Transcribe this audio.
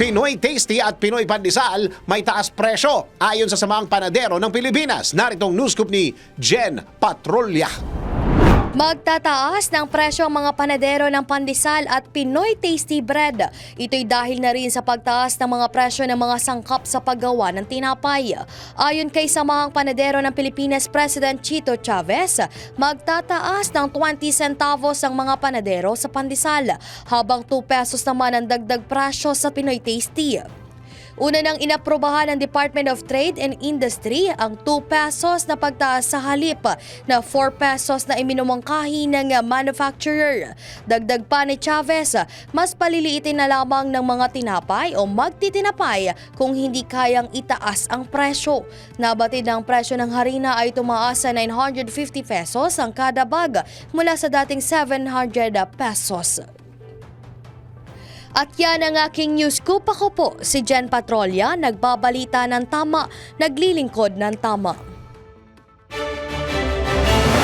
Pinoy Tasty at Pinoy Pandesal may taas presyo ayon sa samaang panadero ng Pilipinas. Naritong news scoop ni Jen Patrolya. Magtataas ng presyo ang mga panadero ng pandesal at Pinoy Tasty Bread. Ito'y dahil na rin sa pagtaas ng mga presyo ng mga sangkap sa paggawa ng tinapay. Ayon kay samahang panadero ng Pilipinas President Chito Chavez, magtataas ng 20 centavos ang mga panadero sa pandesal, habang 2 pesos naman ang dagdag presyo sa Pinoy Tasty. Una nang inaprobahan ng Department of Trade and Industry ang 2 pesos na pagtaas sa halip na 4 pesos na iminumangkahi ng manufacturer. Dagdag pa ni Chavez, mas paliliitin na lamang ng mga tinapay o magtitinapay kung hindi kayang itaas ang presyo. Nabatid ng presyo ng harina ay tumaas sa 950 pesos ang kada bag mula sa dating 700 pesos. At yan ang aking news scoop. Ako po si Jen Patrolya, nagbabalita ng tama, naglilingkod ng tama.